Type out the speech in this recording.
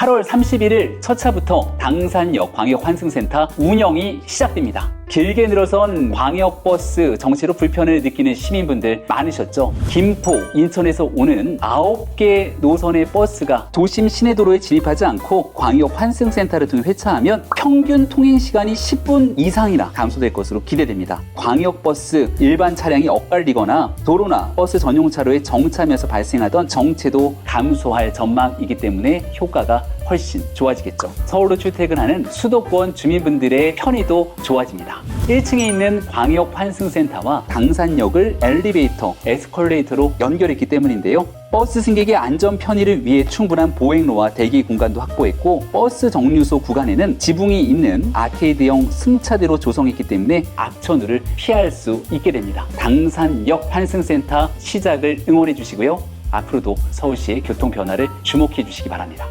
8월 31일 첫 차부터 당산역 광역환승센터 운영이 시작됩니다. 길게 늘어선 광역버스 정체로 불편을 느끼는 시민분들 많으셨죠? 김포, 인천에서 오는 9개 노선의 버스가 도심 시내도로에 진입하지 않고 광역 환승센터를 통해 회차하면 평균 통행 시간이 10분 이상이나 감소될 것으로 기대됩니다. 광역버스 일반 차량이 엇갈리거나 도로나 버스 전용 차로에 정차하면서 발생하던 정체도 감소할 전망이기 때문에 효과가 훨씬 좋아지겠죠. 서울로 출퇴근하는 수도권 주민분들의 편의도 좋아집니다. 1층에 있는 광역 환승센터와 당산역을 엘리베이터, 에스컬레이터로 연결했기 때문인데요. 버스 승객의 안전 편의를 위해 충분한 보행로와 대기 공간도 확보했고 버스 정류소 구간에는 지붕이 있는 아케이드형 승차대로 조성했기 때문에 악천후를 피할 수 있게 됩니다. 당산역 환승센터 시작을 응원해 주시고요. 앞으로도 서울시의 교통 변화를 주목해 주시기 바랍니다.